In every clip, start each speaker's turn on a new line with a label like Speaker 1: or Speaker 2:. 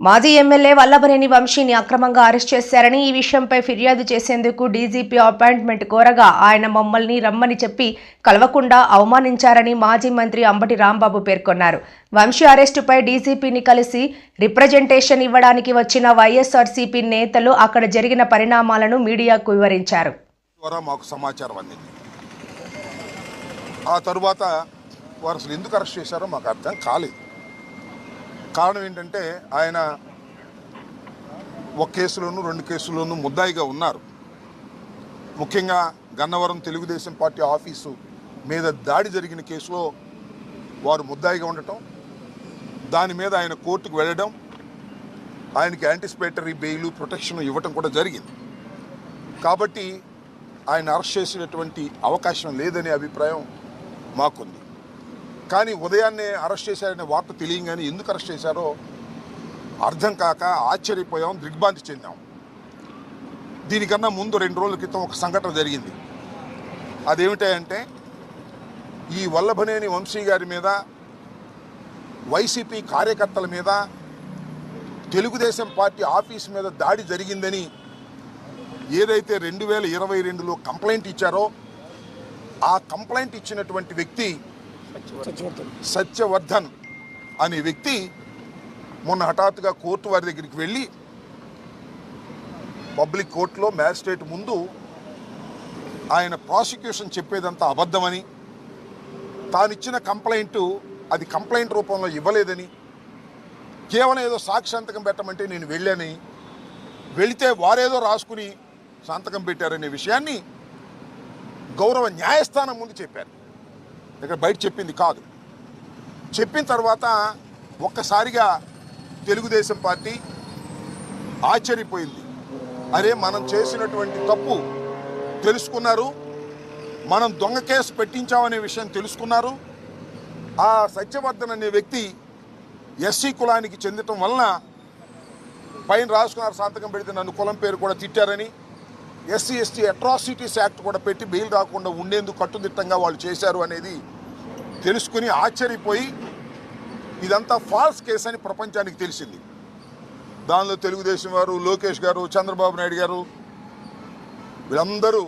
Speaker 1: మాజీ ఎమ్మెల్యే వల్లభనేని వంశీని అక్రమంగా అరెస్ట్ చేశారని ఈ విషయంపై ఫిర్యాదు చేసేందుకు డీజీపీ అపాయింట్మెంట్ కోరగా ఆయన మమ్మల్ని రమ్మని చెప్పి కలవకుండా అవమానించారని మాజీ మంత్రి అంబటి రాంబాబు పేర్కొన్నారు. వంశీ అరెస్టుపై డీజీపీని కలిసి రిప్రజెంటేషన్ ఇవ్వడానికి వచ్చిన వైఎస్ఆర్సీపీ నేతలు అక్కడ జరిగిన పరిణామాలను మీడియాకు వివరించారు.
Speaker 2: ఆ తరువాత వారు అసలు ఎందుకు అరెస్ట్ చేశారో మాకు అర్థం కాలేదు. కారణం ఏంటంటే ఆయన ఒక కేసులోనూ రెండు కేసుల్లోనూ ముద్దాయిగా ఉన్నారు. ముఖ్యంగా గన్నవరం తెలుగుదేశం పార్టీ ఆఫీసు మీద దాడి జరిగిన కేసులో వారు ముద్దాయిగా ఉండటం దాని మీద ఆయన కోర్టుకు వెళ్ళడం ఆయనకి యాంటిసిపేటరీ బెయిల్ ప్రొటెక్షన్ ఇవ్వటం కూడా జరిగింది. కాబట్టి ఆయన అరెస్ట్ చేసినటువంటి అవకాశం లేదనే అభిప్రాయం మాకుంది. కానీ ఉదయాన్నే అరెస్ట్ చేశారనే వార్త తెలియగానే ఎందుకు అరెస్ట్ చేశారో అర్థం కాక ఆశ్చర్యపోయాం దిగ్భ్రాంతి చెందాం. దీనికన్నా ముందు రెండు రోజుల క్రితం ఒక సంఘటన జరిగింది. అదేమిటంటే ఈ వల్లభనేని వంశీ గారి మీద వైసీపీ కార్యకర్తల మీద తెలుగుదేశం పార్టీ ఆఫీస్ మీద దాడి జరిగిందని ఏదైతే రెండు వేల ఇరవై రెండులో కంప్లైంట్ ఇచ్చారో ఆ కంప్లైంట్ ఇచ్చినటువంటి వ్యక్తి సత్యవర్ధన్. అనే వ్యక్తి మొన్న హఠాత్తుగా కోర్టు వారి దగ్గరికి వెళ్ళి పబ్లిక్ కోర్టులో మ్యాజిస్ట్రేట్ ముందు ఆయన ప్రాసిక్యూషన్ చెప్పేదంతా అబద్ధమని తానిచ్చిన కంప్లైంట్ అది కంప్లైంట్ రూపంలో ఇవ్వలేదని కేవలం ఏదో సాక్షి సంతకం పెట్టమంటే నేను వెళ్ళాని వెళితే వారేదో రాసుకుని సంతకం పెట్టారనే విషయాన్ని గౌరవ న్యాయస్థానం ముందు చెప్పారు. ఇక్కడ బయట చెప్పింది కాదు. చెప్పిన తర్వాత ఒక్కసారిగా తెలుగుదేశం పార్టీ ఆశ్చర్యపోయింది. అరే మనం చేసినటువంటి తప్పు తెలుసుకున్నారు. మనం దొంగ కేసు పెట్టించామనే విషయం తెలుసుకున్నారు. ఆ సత్యవర్ధన్ అనే వ్యక్తి ఎస్సీ కులానికి చెందటం వలన పైన రాసుకున్నారు సంతకం పెడితే నన్ను కులం పేరు కూడా తిట్టారని ఎస్సీ ఎస్టీ అట్రాసిటీస్ యాక్ట్ కూడా పెట్టి బెయిల్ రాకుండా ఉండేందుకు కట్టుదిట్టంగా వాళ్ళు చేశారు అనేది తెలుసుకుని ఆశ్చర్యపోయి ఇదంతా ఫాల్స్ కేసు అని ప్రపంచానికి తెలిసింది. దానిలో తెలుగుదేశం వారు లోకేష్ గారు చంద్రబాబు నాయుడు గారు వీళ్ళందరూ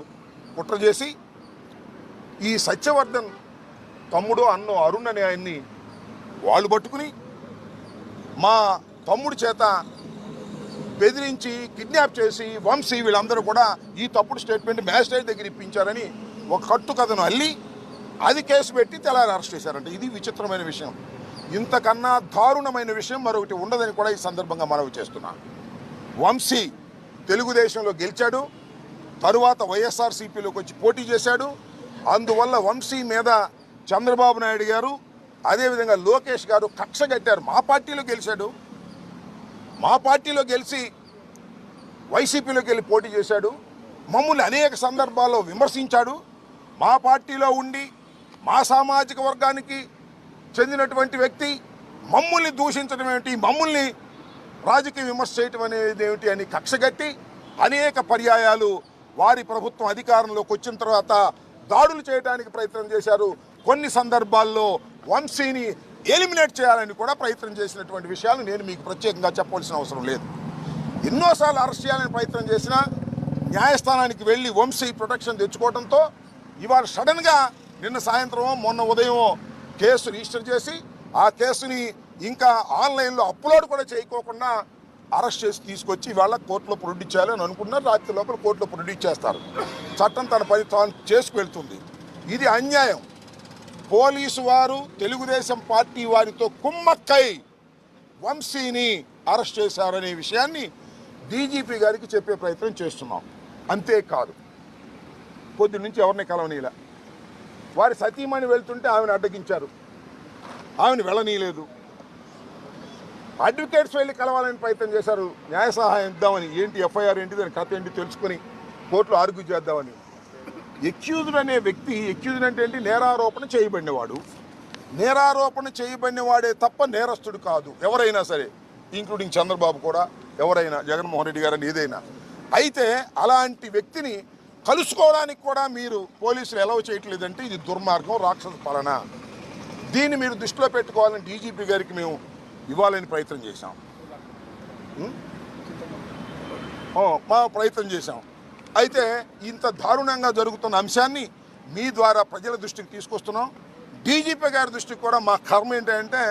Speaker 2: కుట్ర చేసి ఈ సత్యవర్ధన్ తమ్ముడు అన్నో అరుణ్ అనే ఆయన్ని వాళ్ళు పట్టుకుని మా తమ్ముడి చేత బెదిరించి కిడ్నాప్ చేసి వంశీ వీళ్ళందరూ కూడా ఈ తప్పుడు స్టేట్మెంట్ మ్యాజిస్ట్రేట్ దగ్గర ఇప్పించారని ఒక కట్టు కథను అల్లి అది కేసు పెట్టి తెల్లారి అరెస్ట్ చేశారంట. ఇది విచిత్రమైన విషయం. ఇంతకన్నా దారుణమైన విషయం మరొకటి ఉండదని కూడా ఈ సందర్భంగా మనవి చేస్తున్నాను వంశీ తెలుగుదేశంలో గెలిచాడు తరువాత వైఎస్ఆర్సీపీలోకి వచ్చి పోటీ చేశాడు. అందువల్ల వంశీ మీద చంద్రబాబు నాయుడు గారు అదేవిధంగా లోకేష్ గారు కక్ష కట్టారు. మా పార్టీలో గెలిచాడు. మా పార్టీలో గెలిచి వైసీపీలోకి వెళ్ళి పోటీ చేశాడు. మమ్మల్ని అనేక సందర్భాల్లో విమర్శించాడు. మా పార్టీలో ఉండి మా సామాజిక వర్గానికి చెందినటువంటి వ్యక్తి మమ్మల్ని దూషించడం ఏమిటి మమ్మల్ని రాజకీయ విమర్శ చేయటం అనేది ఏమిటి అని కక్షగట్టి అనేక పర్యాయాలు వారి ప్రభుత్వం అధికారంలోకి వచ్చిన తర్వాత దాడులు చేయడానికి ప్రయత్నం చేశారు. కొన్ని సందర్భాల్లో వంశీని ఎలిమినేట్ చేయాలని కూడా ప్రయత్నం చేసినటువంటి విషయాలు నేను మీకు ప్రత్యేకంగా చెప్పవలసిన అవసరం లేదు. ఎన్నోసార్లు అరెస్ట్ చేయాలని ప్రయత్నం చేసినా న్యాయస్థానానికి వెళ్ళి వంశీ ప్రొటెక్షన్ తెచ్చుకోవడంతో ఇవాళ సడన్గా నిన్న సాయంత్రం మొన్న ఉదయం కేసు రిజిస్టర్ చేసి ఆ కేసుని ఇంకా ఆన్లైన్లో అప్లోడ్ కూడా చేయకోకుండా అరెస్ట్ చేసి తీసుకొచ్చి ఇవాళ కోర్టులో ప్రొడ్యూస్ చేయాలని అనుకున్నారు రాత్రి లోపల కోర్టులో ప్రొడ్యూస్ చేస్తారు చట్టం తన పని తాను చేసుకువెళ్తుంది ఇది అన్యాయం. పోలీసు వారు తెలుగుదేశం పార్టీ వారితో కుమ్మక్కై వంశీని అరెస్ట్ చేశారనే విషయాన్ని డీజీపీ గారికి చెప్పే ప్రయత్నం చేస్తున్నాం. అంతేకాదు పొద్దు నుంచి ఎవరిని కలవనీలా వారి సతీమణి వెళ్తుంటే ఆమెను అడ్డగించారు. ఆమెను వెళ్ళనీయలేదు. అడ్వకేట్స్ వెళ్ళి కలవాలని ప్రయత్నం చేశారు. న్యాయ సహాయం ఇద్దామని ఏంటి ఎఫ్ఐఆర్ ఏంటి దాని కథ ఏంటి తెలుసుకొని కోర్టులో ఆర్గ్యూ చేద్దామని. ఎక్యూజ్డ్ అనే వ్యక్తి ఎక్యూజ్డ్ అంటే ఏంటి? నేరారోపణ చేయబడినవాడు. నేరారోపణ చేయబడినవాడే తప్ప నేరస్తుడు కాదు ఎవరైనా సరే ఇంక్లూడింగ్ చంద్రబాబు కూడా ఎవరైనా జగన్మోహన్ రెడ్డి గారని ఏదైనా. అయితే అలాంటి వ్యక్తిని కలుసుకోవడానికి కూడా మీరు పోలీసులు ఎలవ్ చేయట్లేదంటే ఇది దుర్మార్గం రాక్షస పాలన. దీన్ని మీరు దృష్టిలో పెట్టుకోవాలని డీజీపీ గారికి మేము ఇవ్వాలని ప్రయత్నం చేశాం. మా ప్రయత్నం చేశాం. అయితే ఇంత దారుణంగా జరుగుతున్న అంశాన్ని మీ ద్వారా ప్రజల దృష్టికి తీసుకొస్తున్నాం. డీజీపీ గారి దృష్టికి కూడా మా కర్మ ఏంటంటే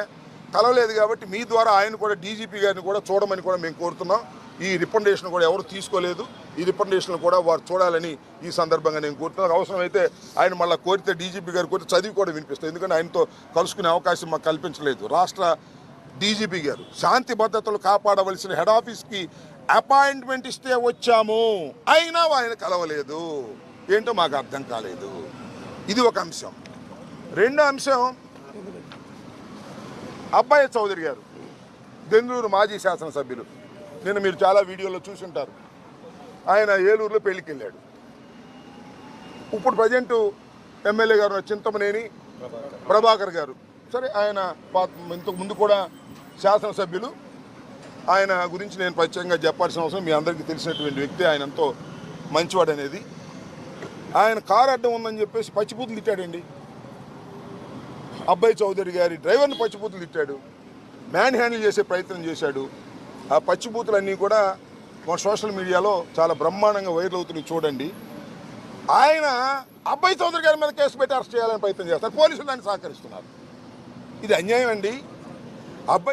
Speaker 2: కలవలేదు కాబట్టి మీ ద్వారా ఆయన కూడా డీజీపీ గారిని కూడా చూడమని కూడా మేము కోరుతున్నాం. ఈ రికమెండేషన్ కూడా ఎవరు తీసుకోలేదు. ఈ రికమెండేషన్ కూడా వారు చూడాలని ఈ సందర్భంగా నేను కోరుతున్నాను. అవసరమైతే ఆయన మళ్ళీ కోరితే డీజీపీ గారు కోరితే చదివి కూడా వినిపిస్తుంది ఎందుకంటే ఆయనతో కలుసుకునే అవకాశం మాకు కల్పించలేదు. రాష్ట్ర డీజీపీ గారు శాంతి భద్రతలు కాపాడవలసిన హెడ్ ఆఫీస్కి అపాయింట్మెంట్ ఇస్తే వచ్చాము. అయినా ఆయన కలవలేదు. ఏంటో మాకు అర్థం కాలేదు. ఇది ఒక అంశం. రెండో అంశం అబ్బాయి చౌదరి గారు బెంగళూరు మాజీ శాసనసభ్యులు. నిన్న మీరు చాలా వీడియోలో చూసుంటారు. ఆయన ఏలూరులో పెళ్ళికి వెళ్ళాడు ఇప్పుడు ప్రజెంటు ఎమ్మెల్యే గారు చింతమనేని ప్రభాకర్ గారు. సరే ఆయన పా- ఇంతకు ముందు కూడా శాసనసభ్యులు. ఆయన గురించి నేను ప్రత్యేకంగా చెప్పాల్సిన అవసరం మీ అందరికీ తెలిసినటువంటి వ్యక్తి ఆయన ఎంతో మంచివాడు అనేది. ఆయన కారు అడ్డం ఉందని చెప్పేసి పచ్చిపూతులు తిట్టాడండి. అబ్బాయి చౌదరి గారి డ్రైవర్ని పచ్చిపూతులు తిట్టాడు. మ్యాన్ హ్యాండిల్ చేసే ప్రయత్నం చేశాడు. ఆ పచ్చిపూతులన్నీ కూడా మన సోషల్ మీడియాలో చాలా బ్రహ్మాండంగా వైరల్ అవుతున్నాయి చూడండి. ఆయన అబ్బాయి చౌదరి గారి మీద కేసు పెట్టి అరెస్ట్ చేయాలని ప్రయత్నం చేస్తారు. పోలీసులు దాన్ని సహకరిస్తున్నారు. ఇది అన్యాయం అండి. అబ్బాయి